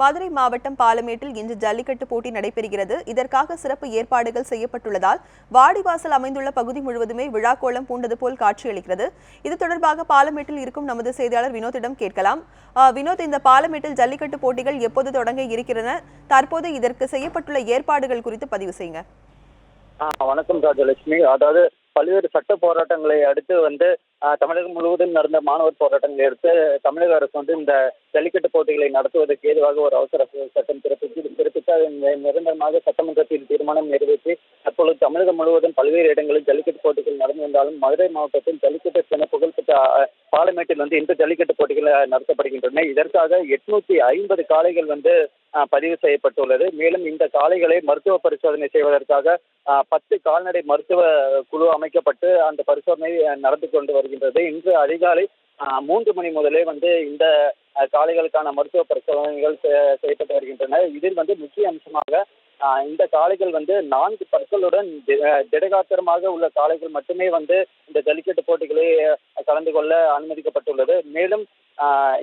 மதுரை மாவட்டம் பாலமேட்டில் இன்று ஜல்லிக்கட்டு போட்டி நடைபெறுகிறது. இதற்காக சிறப்பு ஏற்பாடுகள் செய்யப்பட்டுள்ளதால் வாடிவாசல் அமைந்துள்ள பகுதி முழுவதுமே விழாக்கோலம் பூண்டது போல் காட்சியளிக்கிறது. இது தொடர்பாக பாலமேட்டில் இருக்கும் நமது செய்தியாளர் வினோத்திடம் கேட்கலாம். ஆஹ் வினோத் இந்த பாலமேட்டில் ஜல்லிக்கட்டு போட்டிகள் எப்போது தொடங்க இருக்கின்றன தற்போது இதற்கு செய்யப்பட்டுள்ள ஏற்பாடுகள் குறித்து பதிவு செய்யுங்க. வணக்கம் ராஜலட்சுமி. அதாவது பல்வேறு சட்ட போராட்டங்களை அடுத்து வந்து தமிழகம் முழுவதும் நடந்த மாணவர் போராட்டங்களை எடுத்து தமிழக அரசு வந்து இந்த ஜல்லிக்கட்டு போட்டிகளை நடத்துவதற்கு ஏதுவாக ஒரு அவசர சட்டம் பிறப்பித்து பிறப்பித்து அதை நிரந்தரமாக சட்டமன்றத்தில் தீர்மானம் நிறைவேற்றி தற்பொழுது தமிழகம் முழுவதும் பல்வேறு இடங்களில் ஜல்லிக்கட்டு போட்டிகள் நடந்து வந்தாலும் மதுரை மாவட்டத்தில் ஜல்லிக்கட்டு என புகழ்பெற்ற பாலமேட்டில் வந்து இன்று ஜல்லிக்கட்டு போட்டிகள் நடத்தப்படுகின்றன. இதற்காக எட்நூத்தி ஐம்பது காளைகள் வந்து பதிவு செய்யப்பட்டுள்ளது. மேலும் இந்த காளைகளை மருத்துவ பரிசோதனை செய்வதற்காக பத்து கால்நடை மருத்துவ குழு அமைக்கப்பட்டு அந்த பரிசோதனை நடந்து கொண்டு வருகின்றது. இன்று அதிகாலை மூன்று மணி முதலே வந்து இந்த காளைகளுக்கான மருத்துவ பரிசோதனைகள் செ- செய்யப்பட்டு வருகின்றன. இதில் வந்து முக்கிய அம்சமாக இந்த காளைகள் வந்து நான்கு பற்களுடன் திடகாத்திரமாக உள்ள காளைகள் மட்டுமே வந்து இந்த ஜல்லிக்கட்டு போட்டிகளை கலந்து கொள்ள அனுமதிக்கப்பட்டுள்ளது. மேலும்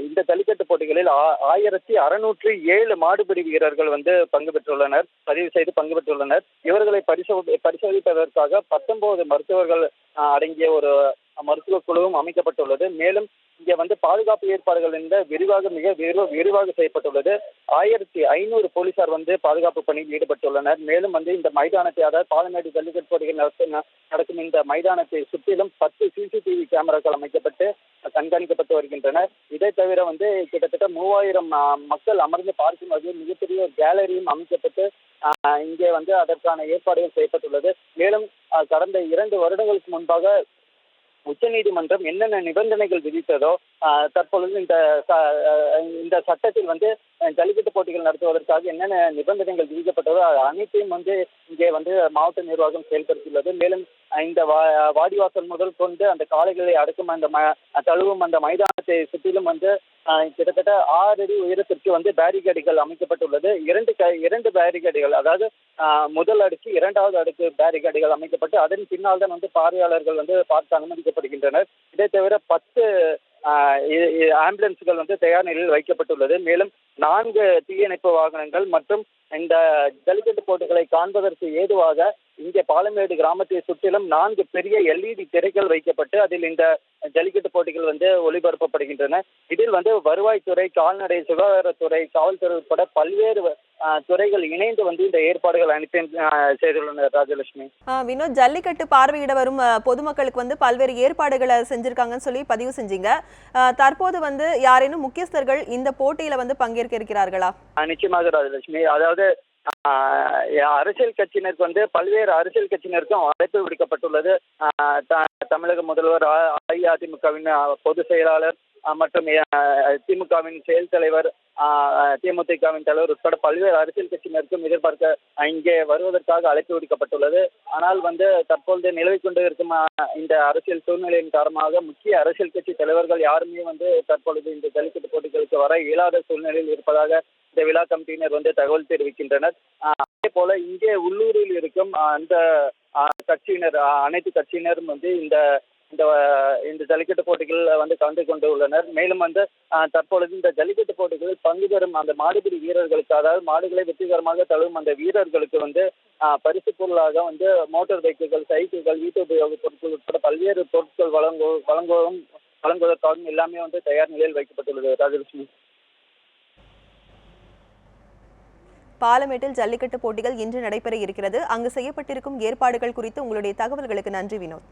இந்த ஜல்லிக்கட்டு போட்டிகளில் ஆயிரத்தி அறுநூற்றி ஏழு மாடுபிடி வீரர்கள் வந்து பங்கு பெற்றுள்ளனர். பதிவு செய்து பங்கு பெற்றுள்ளனர். இவர்களை பரிசோ பரிசோதிப்பதற்காக பத்தொன்பது மருத்துவர்கள் அடங்கிய ஒரு மருத்துவ குழுவும் அமைக்கப்பட்டுள்ளது. மேலும் இங்கே வந்து பாதுகாப்பு ஏற்பாடுகள் இந்த விரிவாக மிக விரிவ- விரிவாக செய்யப்பட்டுள்ளது. ஆயிரத்தி ஐநூறு போலீசார் வந்து பாதுகாப்பு பணியில் ஈடுபட்டுள்ளனர். மேலும் வந்து இந்த மைதானத்தை அதாவது பாலமேடு ஜல்லிக்கட்டு போட்டிகள் நடத்த- நடக்கும் இந்த மைதானத்தை சுற்றிலும் பத்து சிசிடிவி கேமராக்கள் அமைக்கப்பட்டு கண்காணிக்கப்பட்டு வருகின்றன. இதை தவிர வந்து கிட்டத்தட்ட மூவாயிரம் மக்கள் அமர்ந்து பார்க்கும் வகையில் மிகப்பெரிய கேலரியும் அமைக்கப்பட்டு இங்கே வந்து அதற்கான ஏற்பாடுகள் செய்யப்பட்டுள்ளது. மேலும் கடந்த இரண்டு வருடங்களுக்கு முன்பாக உச்சநீதிமன்றம் என்னென்ன நிபந்தனைகள் விதித்ததோ தற்பொழுது இந்த இந்த சட்டத்தில் வந்து ஜல்லிக்கட்டு போட்டிகள் நடத்துவதற்காக என்னென்ன நிபந்தனைகள் விதிக்கப்பட்டதோ அது அனைத்தையும் வந்து இங்கே வந்து மாவட்ட நிர்வாகம் செயல்படுத்தியுள்ளது. மேலும் இந்த வா- வாடிவாசல் முதல் கொண்டு அந்த காளைகளை அடக்கும் அந்த ம தழுவும் அந்த மைதானத்தை சுற்றிலும் வந்து கிட்டத்தட்ட ஆறு அடி உயரத்திற்கு வந்து பேரிகேடுகள் அமைக்கப்பட்டுள்ளது. இரண்டு இரண்டு பேரிகேடுகள் அதாவது முதல் அடுக்கு இரண்டாவது அடுக்கு பேரிகேடுகள் அமைக்கப்பட்டு அதன் பின்னால் தான் வந்து பார்வையாளர்கள் வந்து பார்க்க அனுமதிக்கப்படுகின்றனர். இதை தவிர பத்து ஆம்புலன்ஸ்கள் வந்து தயார் நிலையில் வைக்கப்பட்டுள்ளது. மேலும் நான்கு தீயணைப்பு வாகனங்கள் மற்றும் இந்த ஜல்லிக்கட்டு போட்டிகளை காண்பதற்கு ஏதுவாக இங்கே பாலமேடு கிராமத்தை சுற்றிலும் நான்கு பெரிய எல்இடி திரைகள் வைக்கப்பட்டு அதில் இந்த ஜல்லிக்கட்டு போட்டிகள் வந்து ஒளிபரப்பப்படுகின்றன. இதில் வந்து வருவாய்த்துறை கால்நடை சுகாதாரத்துறை காவல்துறை உட்பட பல்வேறு துறைகள் இணைந்து வந்து இந்த ஏற்பாடுகள் அனைத்தையும் செய்துள்ளனர் ராஜலட்சுமி. வினோத் ஜல்லிக்கட்டு பார்வையிட வரும் பொதுமக்களுக்கு வந்து பல்வேறு ஏற்பாடுகளை செஞ்சிருக்காங்கன்னு சொல்லி பதிவு செஞ்சீங்க. தற்போது வந்து யாரேனும் முக்கியஸ்தர்கள் இந்த போட்டியில வந்து பங்கேற்க இருக்கிறார்களா? நிச்சயமாக ராஜலட்சுமி. அதாவது அரசியல் கட்சியினருக்கு வந்து பல்வேறு அரசியல் கட்சியினருக்கும் அழைப்பு விடுக்கப்பட்டுள்ளது. த- தமிழக முதல்வர் அஇஅதிமுகவின் பொதுச் செயலாளர் மற்றும் திமுகவின் செயல் தலைவர் தேமுதிகவின் தலைவர் உட்பட பல்வேறு அரசியல் கட்சியினருக்கும் எதிர்பார்க்க இங்கே வருவதற்காக அழைப்பு விடுக்கப்பட்டுள்ளது. ஆனால் வந்து தற்பொழுது நிலவி கொண்டு இருக்கும் இந்த அரசியல் சூழ்நிலையின் காரணமாக முக்கிய அரசியல் கட்சி தலைவர்கள் யாருமே வந்து தற்பொழுது இந்த ஜல்லிக்கட்டு போட்டிகளுக்கு வர இயலாத சூழ்நிலையில் இருப்பதாக இந்த விழா கமிட்டியினர் வந்து தகவல் தெரிவிக்கின்றனர். அதே போல இங்கே உள்ளூரில் இருக்கும் அந்த கட்சியினர் அனைத்து கட்சியினரும் வந்து இந்த இந்த இந்த ஜல்லிக்கட்டு போட்டிகளில் வந்து கலந்து கொண்டு உள்ளனர் மேலும் வந்து தற்பொழுது இந்த ஜல்லிக்கட்டு போட்டிகளில் பங்கு பெறும் அந்த மாடுபிடி வீரர்களுக்கு அதாவது மாடுகளை வெற்றிகரமாக தழுவும் அந்த வீரர்களுக்கு வந்து பரிசு பொருளாக வந்து மோட்டார் பைக்குகள் சைக்கிள்கள் வீட்டு உபயோக பொருட்கள் உட்பட பல்வேறு பொருட்கள் வழங்கு வழங்குவதும் வழங்குவதற்காகவும் எல்லாமே வந்து தயார் நிலையில் வைக்கப்பட்டுள்ளது. ராஜலட்சுமி. பாலமேட்டில் ஜல்லிக்கட்டு போட்டிகள் இன்று நடைபெற இருக்கிறது. அங்கு செய்யப்பட்டிருக்கும் ஏற்பாடுகள் குறித்து உங்களுடைய தகவல்களுக்கு நன்றி வினோத்.